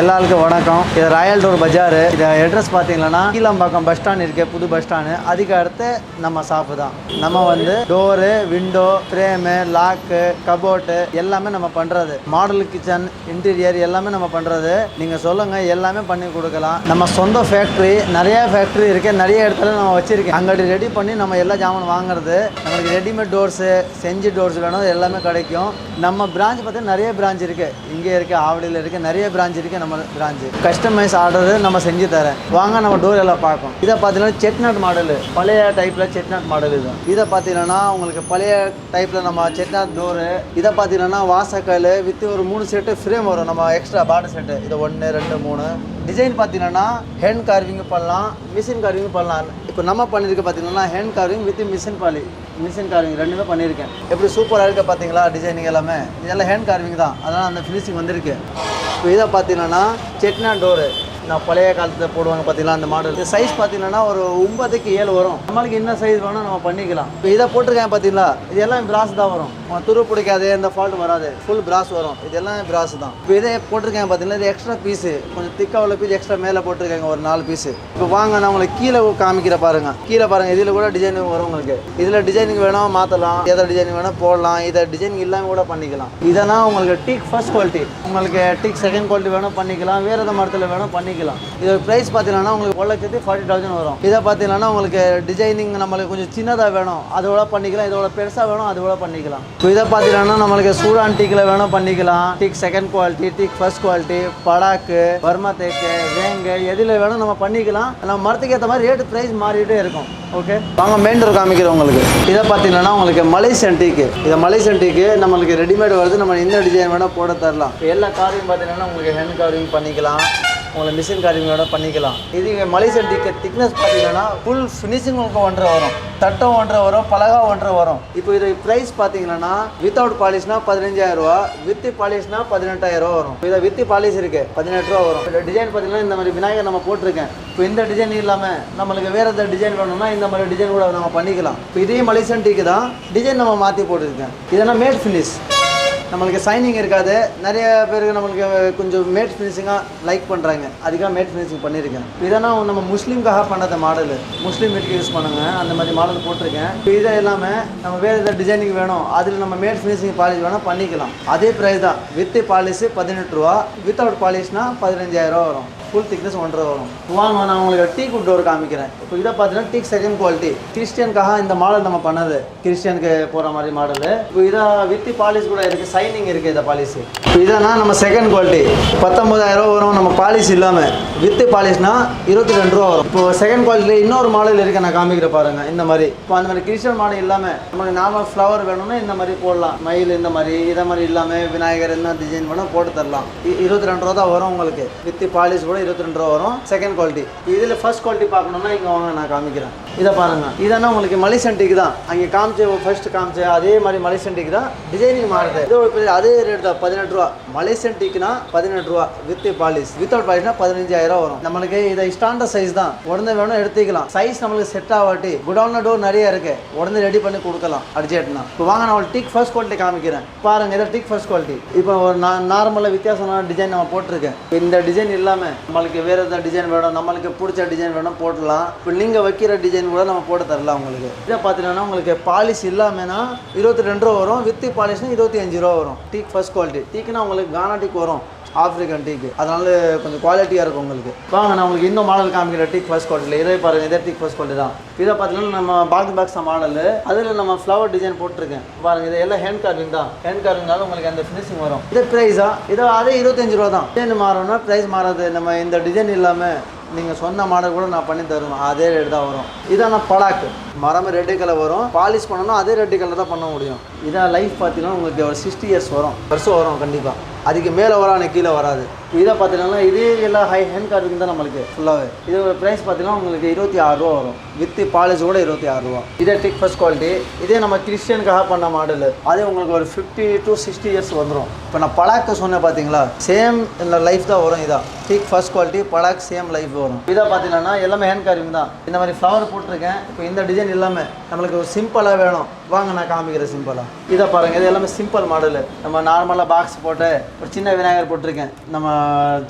எல்லாருக்கும் வணக்கம். இது ராயல் டோர் பஜார் இது அட்ரஸ் பார்த்தீங்கன்னா கீழம்பாக்கம் பஸ் ஸ்டாண்ட் இருக்கு புது பஸ் ஸ்டாண்டு அதுக்கு அடுத்து நம்ம ஷாப்பு தான். நம்ம வந்து door window frame lock cupboard எல்லாமே நம்ம பண்றது. மாடல் கிச்சன் இன்டீரியர் எல்லாமே நம்ம பண்றது. நீங்க சொல்லுங்க எல்லாமே பண்ணி கொடுக்கலாம். நம்ம சொந்த ஃபேக்ட்ரி நிறைய ஃபேக்ட்ரி இருக்கு. நிறைய இடத்துல நம்ம வச்சிருக்கேன். அங்கே ரெடி பண்ணி நம்ம எல்லா ஜாமான் வாங்குறது. நம்மளுக்கு ரெடிமேட் டோர்ஸு செஞ்சு டோர்ஸ் வேணும் எல்லாமே கிடைக்கும். நம்ம பிரான்ச் பார்த்தீங்கன்னா நிறைய பிரான்ச் இருக்கு. இங்கே இருக்கு ஆவடியில் இருக்கு நிறைய பிரான்ச் இருக்கு. நம்ம பிராஞ்சு கஸ்டமைஸ் ஆர்டரு நம்ம செஞ்சு தரேன். வாங்க நம்ம டோர் எல்லாம் பார்ப்போம். இதை பார்த்தீங்கன்னா செட்நட் மாடல் பழைய டைப்பில் செட்நட் மாடல் இது. இதை பார்த்தீங்கன்னா உங்களுக்கு பழைய டைப்பில் நம்ம செட்நாட் டோரு இதை பார்த்தீங்கன்னா வாசக்கல் வித் ஒரு மூணு செட்டு ஃப்ரேம் வரும். நம்ம எக்ஸ்ட்ரா பாட செட்டு இது ஒன்று ரெண்டு மூணு. டிசைன் பார்த்தீங்கன்னா ஹேண்ட் கார்விங் பண்ணலாம் மிஷின் கார்விங் பண்ணலாம். இப்போ நம்ம பண்ணியிருக்க பார்த்தீங்கன்னா hand carving with machine poly machine carving ரெண்டுமே பண்ணியிருக்கேன். எப்படி சூப்பராக இருக்க பார்த்தீங்களா டிசைனிங் எல்லாமே? இதெல்லாம் ஹேண்ட் கார்விங் தான். அதனால் அந்த ஃபினிஷிங் வந்திருக்கு. இப்போ இதை பார்த்தீங்கன்னா செட்னா டோரு நான் பழைய காலத்தில் போடுவாங்க பார்த்தீங்களா அந்த மாடல். இது சைஸ் பார்த்தீங்கன்னா ஒரு ஒன்பதுக்கு ஏழு வரும். நம்மளுக்கு என்ன சைஸ் வேணும் நம்ம பண்ணிக்கலாம். இப்போ இதை போட்டிருக்கேன் பார்த்தீங்களா இது எல்லாம் பிராஸ் தான் வரும். துரு பிடிக்காது எந்த ஃபால்ட் வராது. ஃபுல் பிராஸ் வரும். இதெல்லாம் பிராஸ் தான். இப்போ இதே போட்டிருக்கேன் பார்த்தீங்கன்னா இது எக்ஸ்ட்ரா பீஸு கொஞ்சம் திக்காக உள்ள பீஸ் எக்ஸ்ட்ரா மேலே போட்டிருக்காங்க ஒரு நாலு பீஸு இப்போ வாங்க நான் உங்களுக்கு கீழே காமிக்கிற பாருங்க. கீழே பாருங்க இதில் கூட டிசைனிங் வரும் உங்களுக்கு. இதில் டிசைனிங் வேணும் மாற்றலாம் எதை டிசைனிங் வேணும் போடலாம். இதை டிசைனிங் இல்லாமல் கூட பண்ணிக்கலாம். இதெல்லாம் உங்களுக்கு டீக் ஃபர்ஸ்ட் குவாலிட்டி உங்களுக்கு டீக் செகண்ட் குவாலிட்டி வேணும் பண்ணிக்கலாம். வேறு எந்த மரத்தில் வேணும் பண்ணிக்கலாம். இது ப்ரைஸ் பார்த்தீங்கன்னா உங்களுக்கு ஒரு லட்சத்தி ஃபார்ட்டி தௌசண்ட் வரும். இதை பார்த்தீங்கன்னா உங்களுக்கு டிசைனிங் நம்மளுக்கு கொஞ்சம் சின்னதாக வேணும். அதோட பண்ணிக்கலாம். இதோட பெருசாக வேணும். அதோட பண்ணிக்கலாம். இப்போ இதை பார்த்தீங்கன்னா நம்மளுக்கு சூடான் டீக்கில் வேணும் பண்ணிக்கலாம். Teak second quality teak first quality படாக்கு Burma தேக்கு வேங்கு எதில் வேணும் நம்ம பண்ணிக்கலாம். நம்ம மரத்துக்கு ஏற்ற மாதிரி ரேட்டு ப்ரைஸ் மாறிட்டே இருக்கும். ஓகே வாங்க மெயின் டோர் உங்களுக்கு. இதை பார்த்தீங்கன்னா உங்களுக்கு மலேசியன் டீக்கு இதை மலேசியன் டீக்கு நம்மளுக்கு ரெடிமேட் வருது. நம்ம எந்த டிசைன் வேணால் போட தரலாம். எல்லா காரையும் பார்த்தீங்கன்னா உங்களுக்கு ஹேண்ட் கார்விங் பண்ணிக்கலாம். உங்களை மிஷின் காரியங்களோட பண்ணிக்கலாம். இது மலை டீக்கு திக்னஸ் பார்த்தீங்கன்னா ஃபுல் ஃபினிஷிங் உங்களுக்கு ஒன்றரை வரும். தட்டம் ஒன்றரை வரும் பலகா ஒன்றரை வரும். இப்போ இது ப்ரைஸ் பார்த்தீங்கன்னா வித்தவுட் பாலிஷ்னா பதினஞ்சாயிரம் ரூபா வித் பாலிஷ்னா பதினெட்டாயிரம் ரூபா வரும். இதை வித் பாலிஷ் இருக்கு பதினெட்டு ரூபா வரும். இந்த டிசைன் பார்த்தீங்கன்னா இந்த மாதிரி விநாயகர் நம்ம போட்டிருக்கேன். இப்போ இந்த டிசைன் இல்லாமல் நம்மளுக்கு வேறு எதாவது டிசைன் வேணும்னா இந்த மாதிரி டிசைன் கூட நம்ம பண்ணிக்கலாம். இப்போ இதே மலேசியன் டீக்கு தான் டிசைன் நம்ம மாற்றி போட்டிருக்கேன். இதெல்லாம் மேட் ஃபினிஷ் நம்மளுக்கு சைனிங் இருக்காது. நிறைய பேருக்கு நம்மளுக்கு கொஞ்சம் மேட் ஃபினிஷிங்காக லைக் பண்ணுறாங்க அதுக்காக மேட் ஃபினிஷிங் பண்ணியிருக்கேன் இதெல்லாம் நம்ம முஸ்லீம்காக பண்ணாத மாடல் முஸ்லீம் வீட்டுக்கு யூஸ் பண்ணுங்க. அந்த மாதிரி மாடல் போட்டிருக்கேன். இப்போ இதை இல்லாமல் நம்ம வேறு எதாவது டிசைனிங் வேணும். அதில் நம்ம மேட் ஃபினிஷிங் பாலிஷ் வேணால் பண்ணிக்கலாம். அதே ப்ரைஸ் தான். வித் பாலிஷ் பதினெட்டு ரூபா. வித்தவுட் பாலிஷ்னா பதினஞ்சாயிரம் ரூபா வரும். ஃபுல் திக்னஸ் ஒன்றரை வரும். வாங்க நான் உங்களுக்கு டீ குட் டோர் காமிக்கிறேன். இப்போ இதை பார்த்தீங்கன்னா டீக் செகண்ட் குவாலிட்டி கிறிஸ்டியனுக்காக இந்த மாடல் நம்ம பண்ணது. கிறிஸ்டியனுக்கு போகிற மாதிரி மாடலு இப்போ இதை வித்து பாலிஷ் கூட இருக்குது சைனிங் இருக்குது இந்த பாலிஷ் இப்போ இதனா நம்ம செகண்ட் குவாலிட்டி பத்தொம்பதாயிரம் ரூபா வரும். நம்ம பாலிஷ் இல்லாமல் வித்து பாலிஷ்னா இருபத்தி ரெண்டு ரூபா வரும். இப்போ செகண்ட் குவாலிட்டியில் இன்னொரு மாடல் இருக்குது நான் காமிக்கிற பாருங்கள் இந்த மாதிரி. இப்போ அந்த மாதிரி கிறிஸ்டியன் மாடல் இல்லாமல் நமக்கு நார்மல் ஃப்ளவர் வேணும்னா இந்த மாதிரி போடலாம். மயில் இந்த மாதிரி இதை மாதிரி இல்லாமல் விநாயகர் என்ன டிசைன் வேணும் போட்டு தரலாம். இ- இருபத்தி ரெண்டு ரூபா தான் வரும் உங்களுக்கு. வித்து பாலிஷ் கூட இருபத்தி ரெண்டு ரூபா வரும். செகண்ட் குவாலிட்டி இதில் ஃபர்ஸ்ட் குவாலிட்டி பார்க்கணும்னா இங்கே வாங்க நான் காமிக்கிறேன். இதை பாருங்க. இதெல்லாம் உங்களுக்கு மலைசண்டிக்கு தான். அங்கே காமிச்சு ஃபர்ஸ்ட் காமிச்சு அதே மாதிரி மலைசண்டிக்கு தான் டிசைனிங் மாறுது. இது ஒரு அதே ரேட் தான். பதினெட்டு ரூபா. மலைசண்டிக்குனா பதினெட்டு ரூபா வித் பாலிஸ் வித்தவுட் பாலிஸ்னா பதினஞ்சாயிரம் வரும். நம்மளுக்கு இதை ஸ்டாண்டர்ட் சைஸ் தான். உடனே வேணும் எடுத்துக்கலாம். சைஸ் நம்மளுக்கு செட் ஆகாட்டி குடவுன்ல டோர் நிறைய இருக்கு. உடனே ரெடி பண்ணி கொடுக்கலாம். அர்ஜென்ட்னா இப்போ வாங்க நான் டிக் டீக் ஃபர்ஸ்ட் குவாலிட்டி காமிக்கிறேன். பாருங்க இதை டிக் ஃபர்ஸ்ட் குவாலிட்டி இப்போ ஒரு நார்மலாக வித்தியாசமான டிசைன் நம்ம போட்டிருக்கேன் இப்போ இந்த டிசைன் இல்லாமல் நம்மளுக்கு வேறு எதாவது டிசைன் வேணும் நம்மளுக்கு பிடிச்ச டிசைன் வேணும் போடலாம் இப்போ நீங்கள் வைக்கிற டிசைன் கூட நம்ம போட்டு தரலாம் உங்களுக்கு. இதை பார்த்தீங்கன்னா உங்களுக்கு பாலிஷ் இல்லாமல்னா இருபத்தி ரெண்டு ரூபா வரும் வித்து பாலிஷ்னா இருபத்தி அஞ்சு ரூபா வரும். டீக் ஃபர்ஸ்ட் குவாலிட்டி டீக்குனா உங்களுக்கு கானா டீக் வரும். ஆஃப்ரிக்கன் டீக்கு அதனால கொஞ்சம் குவாலிட்டியாக இருக்கும் உங்களுக்கு. வாங்க நான் உங்களுக்கு இன்னும் மாடல் காமிக்கிற டீக் ஃபர்ஸ்ட் குவாலிட்டியில் இதே பாருங்க இதே டீக் ஃபர்ஸ்ட் குவாலிட்டி தான். இதை பார்த்தீங்கன்னா நம்ம பாக்ஸ் பாக்ஸ் மாடல் அதில் நம்ம ஃப்ளவர் டிசைன் போட்டிருக்கேன். பாருங்க இது எல்லாம் ஹேண்ட் கார்விங் தான். ஹேண்ட் கார்விங்னால உங்களுக்கு அந்த ஃபினிஷிங் வரும். இது ப்ரைஸா இதோ அதே இருபத்தஞ்சு ரூபா தான். டிசைன் மாறணும்னா ப்ரைஸ் மாறாது. நம்ம இந்த டிசைன் இல்லாமல் நீங்கள் சொன்ன மாடல் கூட நான் பண்ணி தருவேன். அதே ரேட் தான் வரும். இதான பலாக்கு. மரம் ரெட்டு கலர் வரும். பாலிஷ் பண்ணணும் அதே ரெட்டு கலர் தான் பண்ண முடியும். இதான் லைஃப் பார்த்தீங்கன்னா உங்களுக்கு ஒரு சிக்ஸ்டி இயர்ஸ் வரும். வருஷம் வரும் கண்டிப்பாக அதுக்கு மேலே வரும் ஆனால் கீழே வராது. இதை பார்த்தீங்கன்னா இதே எல்லாம் ஹை ஹேண்ட் கார்டுக்கு தான் நம்மளுக்கு ஃபுல்லாகவே இது ப்ரைஸ் பார்த்தீங்கன்னா உங்களுக்கு இருபத்தி ஆறு ரூபா வரும். வித் பாலிஷ் கூட இருபத்தி ஆறு ரூபா. இதே டிக் ஃபர்ஸ்ட் குவாலிட்டி இதே நம்ம கிறிஸ்டியனுக்காக பண்ண மாடல் அதே உங்களுக்கு ஒரு ஃபிஃப்டி டு சிக்ஸ்டி இயர்ஸ் வந்துடும் இப்போ நான் பலாக்கு சொன்னேன் பார்த்தீங்களா சேம் லைஃப் தான் வரும் இதான். டிக் ஃபர்ஸ்ட் குவாலிட்டி பலாக் சேம் லைஃப் வரும். இதை பார்த்தீங்கன்னா எல்லாமே ஹேண்ட் கார்விங் தான். இந்த மாதிரி ஃப்ளவர் போட்டிருக்கேன். இப்போ இந்த டிசைன் இல்லாமல் நம்மளுக்கு ஒரு சிம்பிளாக வேணும். வாங்க நான் காமிக்கிறேன் சிம்பிளாக இதை பாருங்கள் இது எல்லாமே சிம்பிள் மாடலு நம்ம நார்மலாக பாக்ஸ் போட்டு ஒரு சின்ன விநாயகர் போட்டிருக்கேன். நம்ம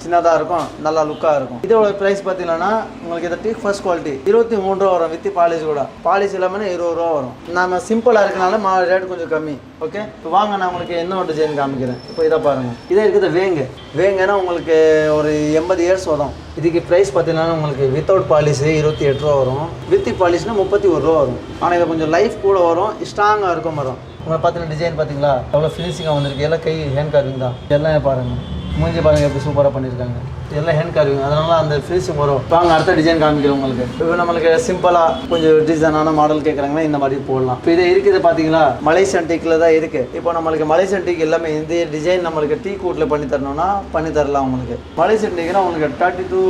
சின்னதாக இருக்கும் நல்லா லுக்காக இருக்கும். இதோட ப்ரைஸ் பார்த்தீங்கன்னா உங்களுக்கு இந்த டீ ஃபர்ஸ்ட் குவாலிட்டி இருபத்தி மூணு ரூபா வரும் வித் பாலிஷ் கூட. பாலிஷ் இல்லாமல் இருபது ரூபா வரும். நம்ம சிம்பிளாக இருக்கனால மா ரேட் கொஞ்சம் கம்மி. ஓகே இப்போ வாங்க நான் உங்களுக்கு என்ன டிசைன் காமிக்கிறேன். இப்போ இதை பாருங்கள் இதே இருக்குது வேங்கு. வேங்கன்னா உங்களுக்கு ஒரு எண்பது இயர்ஸ் வரும். இதுக்கு ப்ரைஸ் பார்த்தீங்கன்னா உங்களுக்கு வித்தவுட் பாலிஷ் இருபத்தி எட்டு ரூபா வரும். வித் பாலிஷ்னா முப்பத்தி ஒரு ரூபா வரும். ஆனால் இது கொஞ்சம் லைஃப் கூட வரும். ஸ்ட்ராங்காக இருக்கும் மரம் உங்களை பார்த்தீங்கன்னா டிசைன் பார்த்தீங்களா? எவ்வளோ ஃபினிஷிங்காக வந்திருக்கு. எல்லாம் கை ஹேண்ட் கார்விங் தான். எல்லாம் பாருங்கள் மூஞ்சி பாருங்கள் எப்படி சூப்பராக பண்ணியிருக்காங்க. இதெல்லாம் ஹேண்ட் கார்விங் அதனால அந்த ஃபினிஷிங் வரும். வாங்க அடுத்த டிசைன் காமிக்கிறேன் உங்களுக்கு. இப்போ நம்மளுக்கு சிம்பிளாக கொஞ்சம் டிசைனான மாடல் கேட்குறாங்கன்னா இந்த மாதிரி போடலாம். இப்போ இது இருக்குது பார்த்தீங்களா? மலேசியன் டீக்கில் தான் இருக்குது இப்போ நம்மளுக்கு மலேசியன் டீக் எல்லாமே இந்த டிசைன் நம்மளுக்கு டீ கூட்டில் பண்ணி தரணும்னா பண்ணி தரலாம் உங்களுக்கு. மலேசியன் டீக்குனா உங்களுக்கு தேர்ட்டி டூ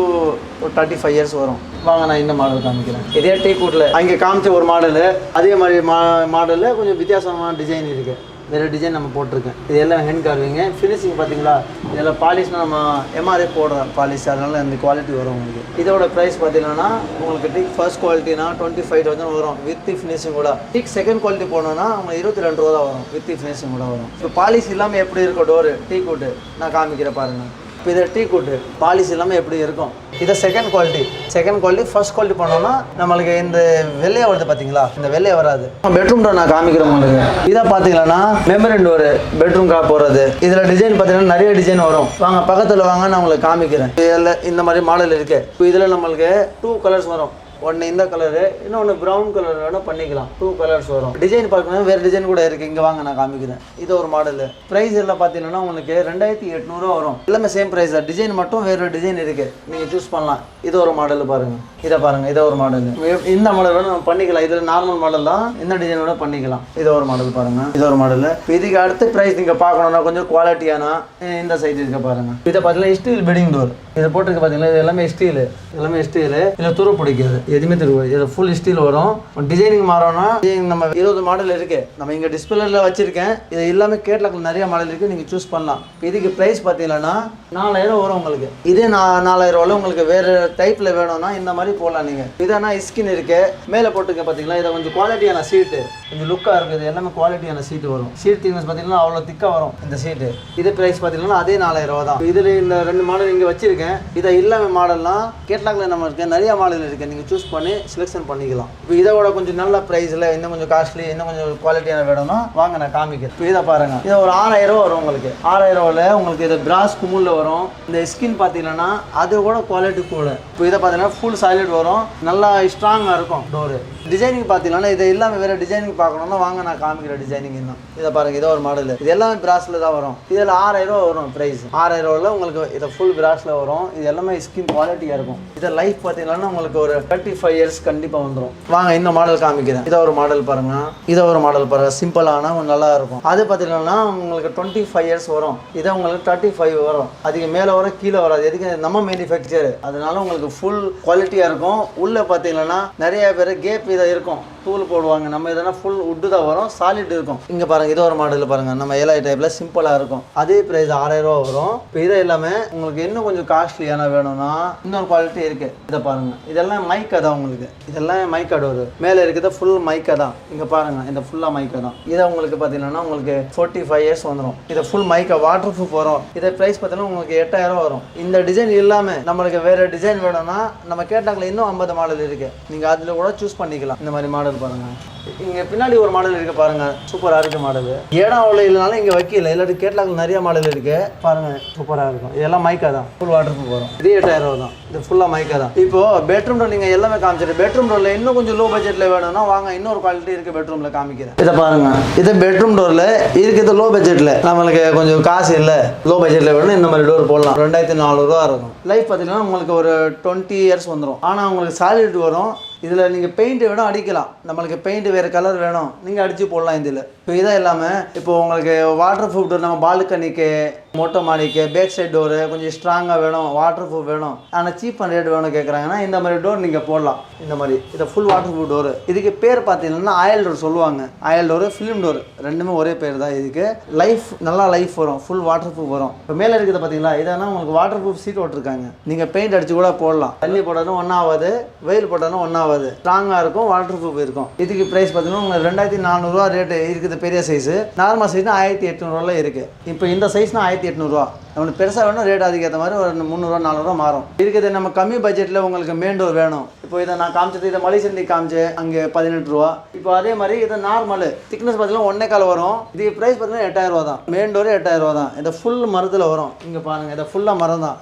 ஒரு தேர்ட்டி ஃபைவ் இயர்ஸ் வரும். வாங்க நான் இந்த மாடல் காமிக்கிறேன். இதே டீ கூட்டில் அங்கே காமிச்ச ஒரு மாடலு அதே மாதிரி மா மாடலில் கொஞ்சம் வித்தியாசமான டிசைன் இருக்குது வேறு டிசைன் நம்ம போட்டிருக்கேன். இது எல்லாம் ஹேண்ட் கார்விங்க ஃபினிஷிங் பார்த்தீங்களா இதெல்லாம் பாலிஷ்னா நம்ம எம்ஆர்ஏ போடுறோம் பாலிஷ் அதனால அந்த குவாலிட்டி வரும் உங்களுக்கு. இதோட ப்ரைஸ் பார்த்தீங்கன்னா உங்களுக்கு டீக் ஃபர்ஸ்ட் குவாலிட்டினா டுவெண்ட்டி ஃபைவ் தௌசண்ட் வரும். வித் ஃபினிஷிங் கூட. டீக் செகண்ட் குவாலிட்டி போனோம்னா உங்களுக்கு இருபத்தி ரெண்டு ரூபா தான் வரும். வித் ஃபினிஷிங் கூட வரும். இப்போ பாலிஷ் இல்லாமல் எப்படி இருக்கும் டோரு டீ கூட்டு நான் காமிக்கிறேன் பாருங்கள் இப்போ இதை டீ கூட்டு பாலிஷ் இல்லாமல் எப்படி இருக்கும்? இதை second quality second quality first quality பண்ணோம்னா நம்மளுக்கு இந்த வெள்ளையா வருது பார்த்தீங்களா இந்த வெள்ளையா வராது. பெட்ரூம் டோர் நான் காமிக்கிறேன் உங்களுக்கு. இதை பார்த்தீங்கன்னா மெமரி டோர் பெட்ரூம் கா போகிறது இதில் டிசைன் பார்த்தீங்கன்னா நிறைய டிசைன் வரும். வாங்க பக்கத்தில் வாங்க நான் உங்களுக்கு காமிக்கிறேன். இதில் இந்த மாதிரி மாடல் இருக்கு. இப்போ இதில் நம்மளுக்கு டூ கலர்ஸ் வரும். ஒன்று இந்த கலரு இன்னொன்று ப்ரௌன் கலர் வேணால் பண்ணிக்கலாம். டூ கலர்ஸ் வரும். டிசைன் பார்க்கணும் வேறு டிசைன் கூட இருக்குது இங்கே வாங்க நான் காமிக்கிறேன். இது ஒரு மாடலு ப்ரைஸ் எல்லாம் பார்த்தீங்கன்னா உங்களுக்கு ரெண்டாயிரத்தி எட்நூறுவா வரும். எல்லாமே சேம் ப்ரைஸ் தான். டிசைன் மட்டும் வேறு டிசைன் இருக்குது நீங்கள் சூஸ் பண்ணலாம். இது ஒரு மாடல் பாருங்கள் இதை பாருங்கள் இதை ஒரு மாடல் இந்த மாடல் வேணும் நம்ம பண்ணிக்கலாம். இதில் நார்மல் மாடல் தான். இந்த டிசைன் கூட பண்ணிக்கலாம். இது ஒரு மாடல் பாருங்கள் இது ஒரு மாடல் இதுக்கு அடுத்து ப்ரைஸ் நீங்கள் பார்க்கணுன்னா கொஞ்சம் குவாலிட்டியான இந்த சைடு இருக்க பாருங்கள் இதை பார்த்தீங்கன்னா ஸ்டீல் பெடிங் டோர் இதை போட்டிருக்க பார்த்தீங்களா இது எல்லாமே ஸ்டீல் எல்லாமே ஸ்டீல் இதில் துரு பிடிக்காது. எதுவுமே திரும்ப இது ஃபுல் ஸ்டீல் வரும். டிசைனிங் மாறோம்னா design நம்ம இருபது மாடல் இருக்குது நம்ம இங்கே டிஸ்பிளேல வச்சுருக்கேன். இது எல்லாமே கேட்லாக்ல நிறைய மாடல் இருக்குது நீங்கள் சூஸ் பண்ணலாம். இதுக்கு ப்ரைஸ் பார்த்தீங்கன்னா நாலாயிரம் வரும் உங்களுக்கு. இதே நான் நாலாயிரம் ரூபாயில் உங்களுக்கு வேறு டைப்பில் வேணும்னா இந்த மாதிரி போடலாம் நீங்கள் இதனா ஸ்கின் இருக்குது மேலே போட்டுக்க பார்த்தீங்களா இதை கொஞ்சம் குவாலிட்டியான சீட்டு கொஞ்சம் லுக்காக இருக்குது. எல்லாமே குவாலிட்டியான சீட்டு வரும். சீட் திக்னஸ் பார்த்தீங்கன்னா அவ்வளோ திக்காக வரும் இந்த சீட்டு இது ப்ரைஸ் பார்த்தீங்கன்னா அதே நாலாயிரம் ரூபா தான். இதில் இந்த ரெண்டு மாடல் இங்கே வச்சிருக்கேன் இதை இல்லாமல் மாடல்லாம் கேட்லாக்ல நம்ம இருக்கேன் நிறைய மாடல் இருக்குது நீங்கள் சூஸ் பண்ணி செலெக்ஷன் பண்ணிக்கலாம். இப்போ இதை விட கொஞ்சம் நல்ல ப்ரைஸில் இன்னும் கொஞ்சம் காஸ்ட்லி இன்னும் கொஞ்சம் குவாலிட்டியான வேணும்னா வாங்க நான் காமிக்கிறேன். இப்போ இதை பாருங்க. இது ஒரு ஆறாயிரம் ரூபா வரும் உங்களுக்கு. ஆறாயிரம் ரூபாயில் உங்களுக்கு இது பிராஸ் குமுல்ல வரும். இந்த ஸ்கின் பார்த்தீங்கன்னா அது கூட குவாலிட்டி கூட. இப்போ இதை பார்த்தீங்கன்னா ஃபுல் சாலிட் வரும். நல்லா ஸ்ட்ராங்காக இருக்கும் டோரு டிசைனிங் பார்த்தீங்கன்னா இதை எல்லாமே வேறு டிசைனிங் பார்க்கணும்னா வாங்க நான் காமிக்கிற டிசைனிங் இன்னும். இதை பாருங்க இதோ ஒரு மாடல் இது எல்லாமே பிராஸில் தான் வரும். இதில் ஆறாயிரம் ரூபா வரும் ப்ரைஸ் ஆறாயிரம் ரூபாயில் உங்களுக்கு இதை ஃபுல் பிராஸில் வரும். இது எல்லாமே ஸ்கின் குவாலிட்டியாக இருக்கும். இதை லைஃப் பார்த்தீங்கன்னா உங்களுக்கு ஒரு தேர்ட்டி ஃபைவ் இயர்ஸ் கண்டிப்பாக வந்துடும் வாங்க இந்த மாடல் காமிக்கிறேன். இதை ஒரு மாடல் பாருங்க. இதை ஒரு மாடல் பாருங்க. சிம்பிளான கொஞ்சம் நல்லா இருக்கும். அது பார்த்தீங்கன்னா உங்களுக்கு டுவெண்ட்டி ஃபைவ் இயர்ஸ் வரும். இதை உங்களுக்கு தேர்ட்டி ஃபைவ் வரும். அதுக்கு மேலே வர கீழே வராது. எதுக்கு? நம்ம மேனுஃபேக்சர் அதனால உங்களுக்கு ஃபுல் குவாலிட்டியாக இருக்கும். உள்ளே பார்த்தீங்கன்னா நிறைய பேர் கேப் இதை இருக்கும். தூள் போடுவாங்க. நம்ம எதனா ஃபுல் உட்டு தான் வரும். சாலிட் இருக்கும். இங்கே பாருங்க இது ஒரு மாடல் பாருங்க. நம்ம ஏழாய் டைப்பில் சிம்பிளாக இருக்கும். அதே ப்ரைஸ் ஆறாயிரம் ரூபா வரும். இப்போ இதை எல்லாமே உங்களுக்கு இன்னும் கொஞ்சம் காஸ்ட்லியான வேணும்னா இன்னொரு குவாலிட்டி இருக்கு. இதை பாருங்க. இதெல்லாம் மைக்கா தான் உங்களுக்கு. இதெல்லாம் மைக்கா டோர் மேலே இருக்குது ஃபுல் மைக்கா தான் இங்கே பாருங்க. இந்த ஃபுல்லாக மைக்கா தான் இதை உங்களுக்கு பார்த்தீங்கன்னா உங்களுக்கு ஃபோர்ட்டி ஃபைவ் இயர்ஸ் வந்துடும் இதை ஃபுல் மைக்கா வாட்டர் ப்ரூஃப் வரும் இதை ப்ரைஸ் பார்த்தீங்கன்னா உங்களுக்கு எட்டாயிரம் வரும். இந்த டிசைன் இல்லாமல் நம்மளுக்கு வேற டிசைன் வேணும்னா நம்ம கேட்டாங்களே இன்னும் ஐம்பது மாடல் இருக்கு. நீங்கள் அதில் கூட சூஸ் பண்ணிக்கலாம். இந்த மாதிரி மாடல் பாருங்க. இங்கே பின்னாடி ஒரு மாடல் இருக்கு பாருங்க. சூப்பராக இருக்கு மாடல். ஏடம் அவ்வளோ இல்லைனாலும் இங்கே வைக்கல. இல்லாட்டி கேட்லாக்ல நிறைய மாடல் இருக்கு. பாருங்க சூப்பராக இருக்கும். இதெல்லாம் மைக்கா தான் ஃபுல் வாட்டருக்கு போகிறோம் வரும். இது எட்டாயிரம் ரூபா தான் இது ஃபுல்லாக மைக்கா தான் இப்போ பெட்ரூம் டோர் நீங்கள் எல்லாமே காமிச்சிட்டு பெட்ரூம் டோரில் இன்னும் கொஞ்சம் லோ பட்ஜெட்டில் வேணும்னா வாங்க இன்னொரு குவாலிட்டி இருக்கு பெட்ரூமில் காமிக்கிறேன். இதை பாருங்க. இது பெட்ரூம் டோரில் இருக்குது லோ. பட்ஜெட்டில் நம்மளுக்கு கொஞ்சம் காசு இல்லை. லோ பட்ஜெட்டில் வேணும் இந்த மாதிரி டோர் போடலாம். ரெண்டாயிரத்தி நானூறுரூவா இருக்கும். லைஃப் பார்த்தீங்கன்னா உங்களுக்கு ஒரு டுவெண்ட்டி இயர்ஸ் வந்துடும் ஆனால் உங்களுக்கு சாலிட் வரும் இதில் நீங்கள் பெயிண்ட் வேணும் அடிக்கலாம். நம்மளுக்கு பெயிண்ட் வேறு கலர் வேணும். நீங்கள் அடித்து போடலாம் இதில். இப்போ இதாக இல்லாமல் இப்போ உங்களுக்கு வாட்டர் ப்ரூஃப் டோர் நம்ம பால்கனிக்கு மொட்டை மாடிக்கு பேக் சைட் டோரு கொஞ்சம் ஸ்ட்ராங்காக வேணும் வாட்டர் ப்ரூஃப் வேணும். ஆனால் சீப் அண்ட் ரேட் வேணும் கேட்குறாங்கன்னா இந்த மாதிரி டோர் நீங்கள் போடலாம். இந்த மாதிரி இதை ஃபுல் வாட்டர் ப்ரூஃப் டோரு இதுக்கு பேர் பார்த்தீங்கன்னா ஆயில் டோர் சொல்லுவாங்க. ஆயில் டோரு ஃபிலிம் டோர் ரெண்டுமே ஒரே பேர் தான் இதுக்கு. லைஃப் நல்லா லைஃப் வரும். ஃபுல் வாட்டர் ப்ரூஃப் வரும். இப்போ மேலே இருக்கிறத பார்த்தீங்களா இதெல்லாம் உங்களுக்கு வாட்டர் ப்ரூஃப் சீட் ஓட்டிருக்காங்க நீங்கள் பெயிண்ட் அடிச்சு கூட போடலாம். தண்ணி போட்டாலும் ஒன்றாவது வெயில் போட்டாலும் ஒன்றாவது ஸ்ட்ராங்காக இருக்கும் வாட்டர் ப்ரூஃப் இருக்கும். இதுக்கு ப்ரைஸ் பார்த்தீங்கன்னா உங்களுக்கு ரெண்டாயிரத்தி நானூறுரூவா ரேட்டு இருக்குது பெரிய சைஸு நார்மல் சைஸ்னா ஆயிரத்தி எட்நூறுவால இருக்குது இப்போ இந்த சைஸ்னா ஆயிரத்தி ஆயிரத்தி எட்நூறுவா. நம்மளுக்கு பெருசாக வேணும் ரேட் அதுக்கேற்ற மாதிரி ஒரு முந்நூறுரூவா நானூறுவா மாறும். இருக்கிறது நம்ம கம்மி பட்ஜெட்டில் உங்களுக்கு மெயின் டோர் வேணும். இப்போ இதை நான் காமிச்சது இதை மலை செண்டி காமிச்சேன் அங்கே பதினெட்டு ரூபா இப்போ அதே மாதிரி இது நார்மல் திக்னஸ் பார்த்தீங்கன்னா ஒன்னே கால் வரும். இது ப்ரைஸ் பார்த்தீங்கன்னா எட்டாயிரம் ரூபா தான் மெயின் டோர் எட்டாயிரம் ரூபா தான் இதை ஃபுல் மரத்தில் வரும். இங்கே பாருங்கள் இதை ஃபுல்லாக மரம் தான்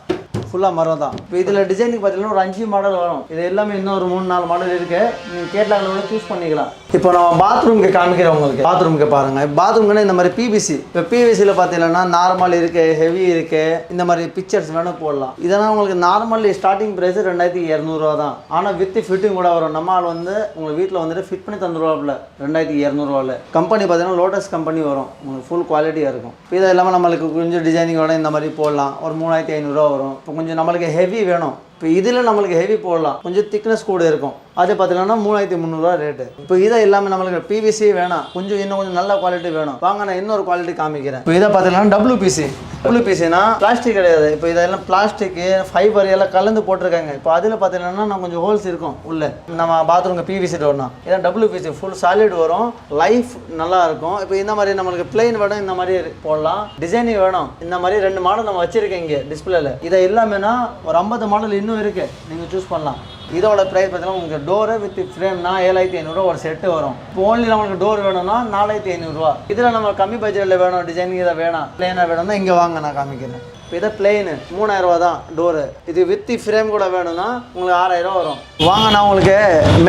ஃபுல்லாக மரம் தான் இப்போ இதில் டிசைனுக்கு பார்த்தீங்கன்னா ஒரு அஞ்சு மாடல் வரும். இது எல்லாமே இன்னும் ஒரு மூணு நாலு மாடல் இருக்குது நீங்கள் கேட்டலாங்களோட சூஸ் பண்ணிக்கலாம். இப்போ நான் பாத்ரூம்க்கு காமிக்கிறேன் உங்களுக்கு. பாத்ரூம்க்கு பாருங்கள் பாத்ரூம்னா இந்த மாதிரி பிபிசி இப்போ பிவிசியில் பார்த்தீங்கன்னா நார்மல் இருக்குது ஹெவி இருக்குது இந்த மாதிரி பிக்சர்ஸ் வேணும் போடலாம். இதெல்லாம் உங்களுக்கு நார்மல் ஸ்டார்டிங் ப்ரைஸ் ரெண்டாயிரத்தி இரநூறுவா தான். ஆனால் வித் ஃபிட்டிங் கூட வரும். நம்ம ஆள் வந்து உங்கள் வீட்டில் வந்துட்டு ஃபிட் பண்ணி தந்துருவாப்புல. ரெண்டாயிரத்தி இரநூறுவாவில் கம்பெனி பார்த்தீங்கன்னா லோட்டஸ் கம்பெனி வரும். உங்களுக்கு ஃபுல் குவாலிட்டியாக இருக்கும். இப்போ இது இல்லாமல் நம்மளுக்கு கொஞ்சம் டிசைனிங்கோட இந்த மாதிரி போடலாம். ஒரு மூணாயிரத்தி ஐநூறுரூவா வரும். இப்போ கொஞ்சம் நம்மளுக்கு ஹெவி வேணும் இப்போ இதில் நம்மளுக்கு ஹெவி போடலாம். கொஞ்சம் திக்னஸ் கூட இருக்கும். அது பார்த்தீங்கன்னா மூணாயிரத்தி முந்நூறுரூவா ரேட்டு இப்போ இதை எல்லாமே நம்மளுக்கு பிவிசி வேணாம். கொஞ்சம் இன்னும் கொஞ்சம் நல்ல குவாலிட்டி வேணும். வாங்க நான் இன்னொரு குவாலிட்டி காமிக்கிறேன். இப்போ இதை பார்த்தீங்கன்னா டபிள்யூபிசி டபிள்யூபிசினா பிளாஸ்டிக் கிடையாது. இப்போ இதெல்லாம் பிளாஸ்டிக்கு ஃபைபர் எல்லாம் கலந்து போட்டிருக்காங்க. இப்போ அதில் பார்த்தீங்கன்னா நான் கொஞ்சம் ஹோல்ஸ் இருக்கும் உள்ளே. நம்ம பாத்ரூம்க்கு பிவிசி டோர்னா இதான் டபிள்யூபிசி ஃபுல் சாலிட் வரும். லைஃப் நல்லா இருக்கும். இப்போ இந்த மாதிரி நம்மளுக்கு பிளெயின் வேணும் இந்த மாதிரி போடலாம். டிசைனிங் வேணும். இந்த மாதிரி ரெண்டு மாடல் நம்ம வச்சிருக்கேன் இங்கே டிஸ்பிளேல இதை எல்லாமேனா ஒரு ஐம்பது மாடல் இன்னும் இருக்குது நீங்கள் சூஸ் பண்ணலாம். இதோட ப்ரைஸ் பார்த்தீங்கன்னா உங்களுக்கு டோரு வித் ஃப்ரேம்னா ஏழாயிரத்தி ஐநூறுரூவா ஒரு செட்டு வரும். இப்போ ஓன்லி நம்மளுக்கு டோர் வேணும்னா நாலாயிரத்தி ஐநூறுரூவா இதில் நம்ம கம்மி பட்ஜெட்டில் வேணும் டிசைன் இதை வேணாம். பிளேனாக வேணும்னா இங்கே வாங்க நான் காமிக்கிறேன். இப்போ இதை பிளெயின் மூணாயிரரூவா தான் டோரு இது வித் ஃப்ரேம் கூட வேணும்னா உங்களுக்கு ஆறாயிரம் வரும். வாங்க நான் உங்களுக்கு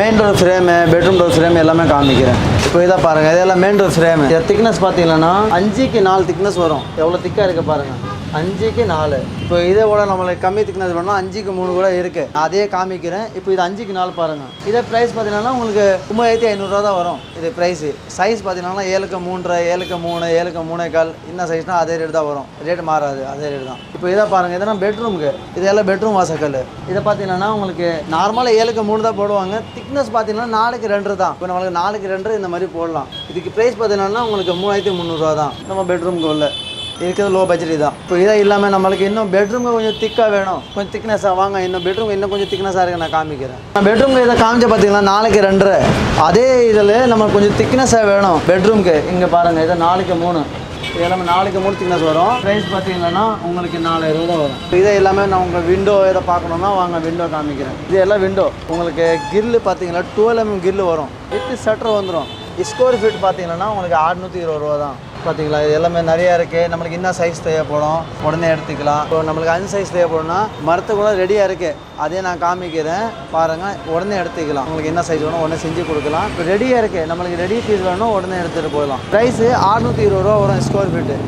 main door frame bedroom door frame எல்லாமே காமிக்கிறேன். இப்போ இதை பாருங்கள் இதெல்லாம் மெயின் டோர் ஃப்ரேமு இதை திக்னஸ் பார்த்தீங்கன்னா அஞ்சுக்கு நாலு திக்னஸ் வரும். எவ்வளோ திக்காக இருக்குது பாருங்கள் அஞ்சுக்கு நாலு. இப்போ இதை விட நம்மளுக்கு கம்மி திக்னஸ் வேணும் அஞ்சுக்கு மூணு கூட இருக்கு. நான் அதே காமிக்கிறேன். இப்போ இது அஞ்சுக்கு நாலு பாருங்க. இதே ப்ரைஸ் பார்த்தீங்கன்னா உங்களுக்கு மூவாயிரத்தி ஐநூறுரூவா தான் வரும். இது ப்ரைஸ் சைஸ் பார்த்தீங்கன்னா ஏழுக்கு மூன்றரை ஏழுக்கு மூணு ஏழுக்கு மூணே கால். என்ன சைஸ்னா அதே ரேட் தான் வரும். ரேட் மாறாது. அதே ரேட் தான். இப்போ இதை பாருங்க. இதெல்லாம் பெட்ரூமுக்கு இதெல்லாம் பெட்ரூம் வாசக்கல் இதை பார்த்தீங்கன்னா உங்களுக்கு நார்மலாக ஏழுக்கு மூணு தான் போடுவாங்க. திக்னஸ் பார்த்தீங்கன்னா நாலுக்கு ரெண்டு தான். இப்போ நம்மளுக்கு நாலுக்கு ரெண்டு இந்த மாதிரி போடலாம். இதுக்கு ப்ரைஸ் பார்த்தீங்கன்னா உங்களுக்கு மூணாயிரத்தி முந்நூறுரூவா தான். நம்ம பெட்ரூமுக்கு உள்ள. இருக்கிறது லோ பட்ஜெட் தான் இப்போ இதை இல்லாமல் நம்மளுக்கு இன்னும் பெட்ரூம் கொஞ்சம் திக்காக வேணும். கொஞ்சம் திக்னஸாக வாங்க. இன்னும் பெட்ரூம் இன்னும் கொஞ்சம் திக்னஸாக இருக்குது நான் காமிக்கிறேன். நான் பெட்ரூம் இதை காமிச்ச பார்த்தீங்கன்னா நாளைக்கு ரெண்டரை. அதே இதில் நம்மளுக்கு கொஞ்சம் திக்னஸாக வேணும் பெட்ரூம்க்கு இங்கே பாருங்கள் இதை நாளைக்கு மூணு. இது எல்லாமே நாளைக்கு மூணு திக்னஸ் வரும். ப்ரைஸ் பார்த்தீங்கன்னா உங்களுக்கு நாலாயிரம் ரூபா வரும். இப்போ இதே எல்லாமே நான் உங்கள் விண்டோ இதை பார்க்கணுன்னா வாங்க விண்டோ காமிக்கிறேன். இது எல்லாம் விண்டோ உங்களுக்கு கிரில் பார்த்தீங்கன்னா டுவெல் எம்எம் கிரில் வரும். வித் ஷட்டர் வந்துடும் ஸ்கொயர் ஃபீட் பார்த்தீங்கன்னா உங்களுக்கு அறுநூற்றி இருபது ரூபா தான் பார்த்தீங்களா? இது எல்லாமே நிறையா இருக்குது நம்மளுக்கு என்ன சைஸ் தேவைப்படும்? உடனே எடுத்துக்கலாம். இப்போ நம்மளுக்கு அன் சைஸ் தேவைப்படும்னா மரத்து கூட ரெடியாக இருக்குது அதே நான் காமிக்கிறேன். பாருங்கள் உடனே எடுத்துக்கலாம். உங்களுக்கு என்ன சைஸ் வேணும் உடனே செஞ்சு கொடுக்கலாம். இப்போ ரெடியாக இருக்குது நம்மளுக்கு ரெடி பீஸ் வேணும் உடனே எடுத்துகிட்டு போயிடலாம். ப்ரைஸு ஆறுநூற்றி இருபது ரூபா வரும் ஸ்கொயர் ஃபீட்டு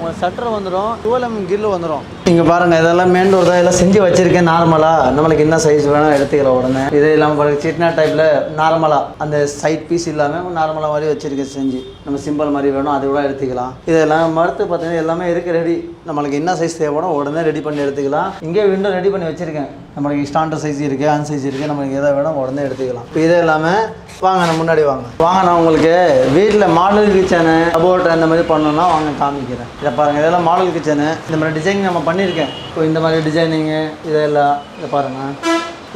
உங்களுக்கு சட்டர் வந்துடும் டுவெல் கில்லு வந்துடும் நீங்கள் பாருங்கள் இதெல்லாம் மெயின் டோர் தான். இதெல்லாம் செஞ்சு வச்சிருக்கேன் நார்மலாக நம்மளுக்கு என்ன சைஸ் வேணும் எடுத்துக்கலாம் உடனே. இது இல்லாமல் பாருங்க சிட்னா டைப்பில் நார்மலாக அந்த சைட் பீஸ் இல்லாமல் நார்மலாக மாதிரி வச்சிருக்கேன் செஞ்சு. நம்ம சிம்பிள் மாதிரி வேணும் அது கூட எடுத்துக்கலாம். இதெல்லாம் மறுத்து பார்த்தீங்கன்னா எல்லாமே இருக்குது ரெடி நம்மளுக்கு என்ன சைஸ் தேவைப்படும் உடனே ரெடி பண்ணி எடுத்துக்கலாம். இங்கே விண்டோ ரெடி பண்ணி வச்சிருக்கேன். நம்மளுக்கு ஸ்டாண்டர்ட் சைஸ் இருக்குது அன் சைஸ் இருக்குது நம்மளுக்கு எதை வேணும் உடனே எடுத்துக்கலாம். இப்போ இது இல்லாமல் வாங்க நான் முன்னாடி வாங்க. வாங்க நான் உங்களுக்கு வீட்டில் மாடல் கிச்சனு அபோட் அந்த மாதிரி பண்ணணும்னா வாங்க காமிக்கிறேன். இதை பாருங்கள் இதெல்லாம் மாடல் கிச்சனு இந்த மாதிரி டிசைனிங் நம்ம பண்ணியிருக்கேன். இப்போ இந்த மாதிரி டிசைனிங்கு இதெல்லாம் இதை பாருங்கள்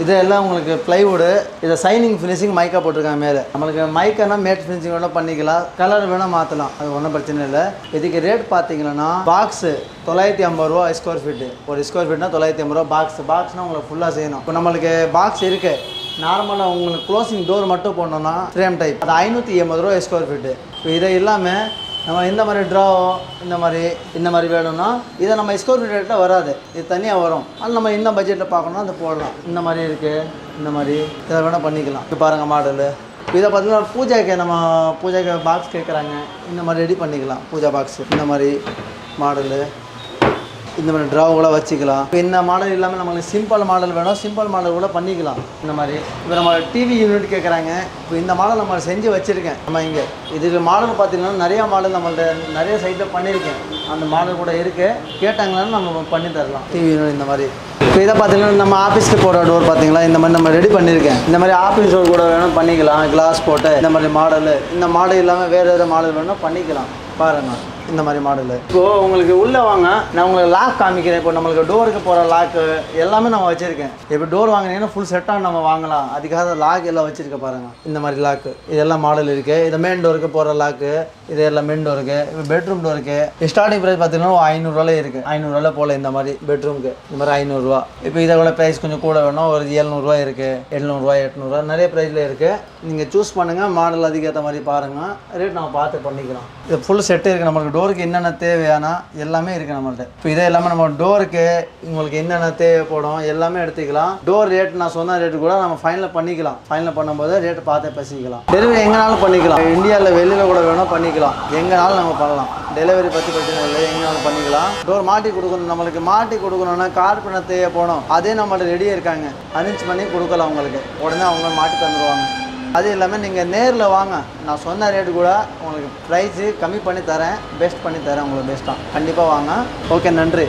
இதெல்லாம் உங்களுக்கு ப்ளைவுடு இதை சைனிங் ஃபினிஷிங் மைக்கா போட்டிருக்காங்க மேலே. நம்மளுக்கு மைக்கானா மேட் ஃபினிஷிங் வேணால் பண்ணிக்கலாம். கலர் வேணால் மாற்றலாம் அது ஒன்றும் பிரச்சனை இல்லை. இதுக்கு ரேட் பார்த்தீங்கன்னா பாக்ஸு தொள்ளாயிரத்தி ஐம்பது ரூபா ஸ்கொயர் ஃபீட்டு ஒரு ஸ்கொயர் ஃபீட்னா தொள்ளாயிரத்தி ஐம்பது ரூபா. பாக்ஸ் பாக்ஸ்னால் உங்களுக்கு ஃபுல்லாக செய்யணும். இப்போ நம்மளுக்கு பாக்ஸ் இருக்குது நார்மலாக உங்களுக்கு க்ளோசிங் டோர் மட்டும் போடணும்னா ஃப்ரேம் டைப் அது ஐநூற்றி எண்பது ரூபா ஸ்கொயர் ஃபீட்டு இப்போ இதை இல்லாமல் நம்ம இந்த மாதிரி ட்ரா இந்த மாதிரி இந்த மாதிரி வேணும்னா இதை நம்ம ஸ்கொயர் ஃபீட் ரேட்டில் வராது. இது தனியாக வரும். அது நம்ம இந்த பட்ஜெட்டில் பார்க்கணும்னா அதை போடலாம். இந்த மாதிரி இருக்குது இந்த மாதிரி. இதை வேணால் பண்ணிக்கலாம். இப்போ பாருங்கள் மாடலு இதை பார்த்தீங்கன்னா பூஜைக்கு நம்ம பூஜைக்கு பாக்ஸ் கேட்குறாங்க இந்த மாதிரி ரெடி பண்ணிக்கலாம். பூஜா பாக்ஸ் இந்த மாதிரி மாடலு இந்த மாதிரி ட்ரா கூட வச்சுக்கலாம். இப்போ இந்த மாடல் இல்லாமல் நம்மளுக்கு சிம்பிள் மாடல் வேணும் சிம்பிள் மாடல் கூட பண்ணிக்கலாம். இந்த மாதிரி. இப்போ நம்ம டிவி யூனிட் கேட்குறாங்க இப்போ இந்த மாடல் நம்ம செஞ்சு வச்சுருக்கேன். நம்ம இங்கே இதுக்கு மாடல் பார்த்தீங்கன்னா நிறையா மாடல் நம்மள்ட்ட நிறைய சைட்டில் பண்ணியிருக்கேன் அந்த மாடல் கூட இருக்குது கேட்டாங்களான்னு நம்ம பண்ணி தரலாம். டிவி யூனிட் இந்த மாதிரி. இப்போ இதை பார்த்தீங்கன்னா நம்ம ஆஃபீஸ்க்கு போகிற டோர் பார்த்தீங்களா இந்த மாதிரி நம்ம ரெடி பண்ணியிருக்கேன் இந்த மாதிரி ஆஃபீஸ் டோர் கூட வேணும் பண்ணிக்கலாம். கிளாஸ் போட்டு இந்த மாதிரி மாடலு இந்த மாடல் இல்லாமல் வேறு எதாவது மாடல் வேணும் பண்ணிக்கலாம். பாருங்கள் இந்த மாதிரி மாடல் இப்போது உங்களுக்கு உள்ளே வாங்க நான் உங்களுக்கு லாக் காமிக்கிறேன். இப்போ நம்மளுக்கு டோருக்கு போகிற லாக்கு எல்லாமே நான் வச்சுருக்கேன். இப்போ டோர் வாங்கினீங்கன்னா ஃபுல் செட்டாக நம்ம வாங்கலாம். அதுக்காக லாக் எல்லாம் வச்சுருக்க பாருங்கள் இந்த மாதிரி லாக்கு இதெல்லாம் மாடல் இருக்குது இது மெயின் டோருக்கு போகிற லாக்கு இது எல்லாம் மெயின் டோருக்கு இப்போ பெட்ரூம் டோருக்கு ஸ்டார்டிங் ப்ரைஸ் பார்த்தீங்கன்னா ஐநூறுரூவாலே இருக்குது ஐநூறுரூவால போல் இந்த மாதிரி பெட்ரூமுக்கு இந்த மாதிரி ஐநூறுரூவா இப்போ இதை கூட ப்ரைஸ் கொஞ்சம் கூட வேணும். ஒரு ஏழ்நூறுரூவா இருக்குது எழுநூறுவா எட்நூறுவா நிறைய ப்ரைஸில் இருக்குது நீங்கள் சூஸ் பண்ணுங்கள் மாடல் அதுக்கேற்ற மாதிரி பாருங்கள் ரேட் நம்ம பார்த்து பண்ணிக்கலாம். இது ஃபுல் செட்டு இருக்குது நம்மளுக்கு டோருக்கு என்னென்ன தேவையானா எல்லாமே இருக்குது நம்மள்ட்ட. இப்போ இதே எல்லாமே நம்ம டோருக்கு உங்களுக்கு என்னென்ன தேவைப்படும் எல்லாமே எடுத்துக்கலாம். டோர் ரேட் நான் சொன்ன ரேட்டு கூட நம்ம ஃபைனல் பண்ணிக்கலாம். ஃபைனல் பண்ணும்போது ரேட் பார்த்து பேசிக்கலாம். டெலிவரி எங்கேனாலும் பண்ணிக்கலாம். இந்தியாவில் வெளியில் கூட வேணும் பண்ணிக்கலாம். எங்கேனாலும் நம்ம பண்ணலாம். டெலிவரி பற்றி பிரச்சனை இல்லை. எங்கேனாலும் பண்ணிக்கலாம். டோர் மாட்டி கொடுக்கணும். நம்மளுக்கு மாட்டி கொடுக்கணும்னா கார்பனை தேவைப்படும். அதே நம்மள்ட்ட ரெடியாக இருக்காங்க. அரேஞ்ச் பண்ணி கொடுக்கலாம் உங்களுக்கு. உடனே அவங்க மாட்டி தந்துடுவாங்க அது இல்லாமல் நீங்கள் நேரில் வாங்க. நான் சொன்ன ரேட்டு கூட உங்களுக்கு ப்ரைஸு கம்மி பண்ணி தரேன். பெஸ்ட் பண்ணி தரேன். உங்களுக்கு பெஸ்ட்டாக கண்டிப்பாக வாங்க. ஓகே நன்றி.